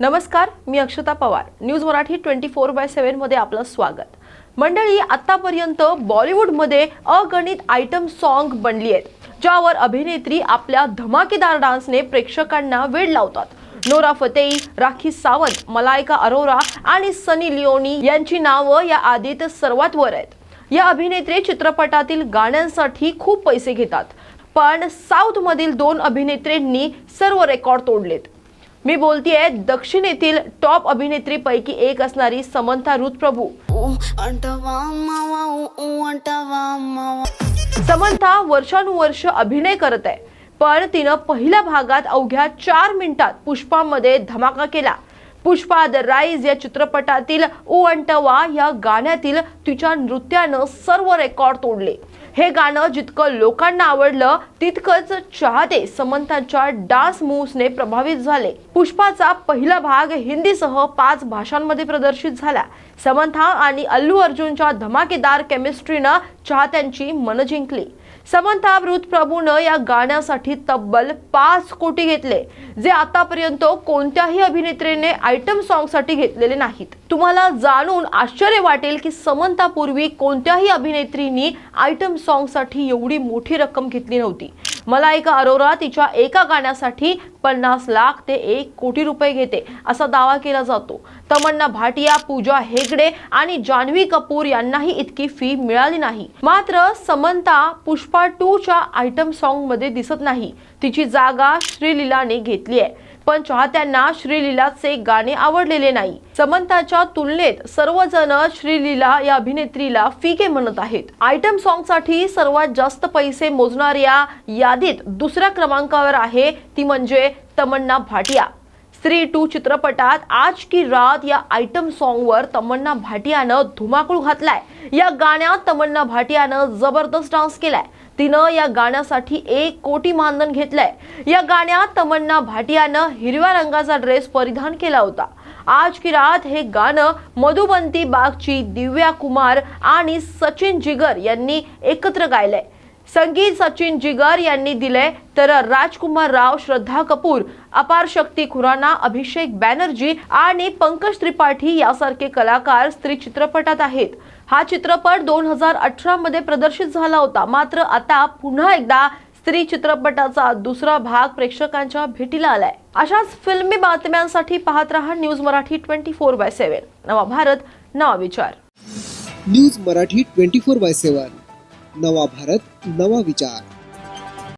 नमस्कार मी Akshata Pawar. News Marathi twenty four by सेव्हनमध्ये आपलं स्वागत. मंडळी आतापर्यंत बॉलिवूडमध्ये अगणित आयटम सॉन्ग बनली आहेत ज्यावर अभिनेत्री आपल्या धमाकेदार डान्सने प्रेक्षकांना वेळ लावतात. नोरा फतेही राखी सावंत मलायका अरोरा आणि सनी लिओनी यांची नावं या आधीत सर्वात वर आहेत. या अभिनेत्री चित्रपटातील गाण्यांसाठी खूप पैसे घेतात पण साऊथमधील दोन अभिनेत्रींनी सर्व रेकॉर्ड तोडलेत. मी बोलतीये दक्षिण येथील टॉप अभिनेत्री पैकी एक असणारी समंथा रुतप्रभू समंथा वर्षानुवर्ष अभिनय करत आहे. पण तिनं पहिल्या भागात अवघ्या चार मिनिटात पुष्पामध्ये धमाका केला. पुष्पा द राईज या चित्रपटातील ओ अंटवा या गाण्यातील तिच्या नृत्यानं सर्व रेकॉर्ड तोडले. हे गाणं जितकं लोकांना आवडलं तितकंच चाहते समंतांच्या डान्स मूव्सने प्रभावित झाले. पुष्पाचा पहिला भाग हिंदीसह पाच भाषांमध्ये प्रदर्शित झाला. समंथा आणि अल्लू अर्जुनच्या धमाकेदार केमिस्ट्रीनं चाहत्यांची मन जिंकली. समंथा मृत प्रभूनं या गाण्यासाठी तब्बल पाच कोटी घेतले जे आतापर्यंत कोणत्याही अभिनेत्रीने आयटम सॉन्गसाठी घेतलेले नाहीत. तुम्हाला जाणून आश्चर्य वाटेल की समंतापूर्वी कोणत्याही अभिनेत्रीनी आयटम सॉन्गसाठी एवढी मोठी रक्कम घेतली नव्हती. मलायका अरोरा तिच्या एका गाण्यासाठी पन्नास लाख ते एक कोटी रुपये घेते असा दावा केला जातो. तमन्ना भाटिया पूजा हेगडे आणि जान्हवी कपूर यांनाही इतकी फी मिळाली नाही. मात्र समंता पुष्पा टू च्या आयटम सॉन्गमध्ये दिसत नाही. तिची जागा श्रीलीलाने घेतली आहे. पण चाहत्यांना श्रीलीलाचे गाणे आवडलेले नाही. समंताच्या तुलनेत सर्वजण श्रीलीला या अभिनेत्रीला फिके म्हणत आहेत. आयटम सॉंगसाठी सर्वात जास्त पैसे मोजणाऱ्या यादीत दुसऱ्या क्रमांकावर आहे ती म्हणजे तमन्ना भाटिया. स्त्री टू चित्रपटात आज की रात या आयटम सॉन्गवर तमन्ना भाटियानं धुमाकूळ घातलाय. या गाण्यात तमन्ना भाटियानं जबरदस्त डान्स केलाय. तिनं या गाण्यासाठी एक कोटी मानधन घेतलंय. या गाण्यात तमन्ना भाटियानं हिरव्या रंगाचा ड्रेस परिधान केला होता. आज की रात हे गाणं मधुबंती बागची दिव्या कुमार आणि सचिन जिगर यांनी एकत्र गायलंय. संगीत सचिन जिगर यांनी दिले तर राजकुमार राव श्रद्धा कपूर अपार शक्ती खुराना अभिषेक बॅनर्जी आणि पंकज त्रिपाठी यासारखे कलाकार स्त्री चित्रपटात आहेत. हा चित्रपट दोन हजार अठरा मध्ये प्रदर्शित झाला होता. मात्र आता पुन्हा एकदा स्त्री चित्रपटाचा दुसरा भाग प्रेक्षकांच्या भेटीला आलाय. अशाच फिल्मी बातम्यांसाठी पाहत रहा news Marathi twenty four by seven. नवा भारत नवा विचार. News Marathi twenty four by seven नवा भारत नवा विचार.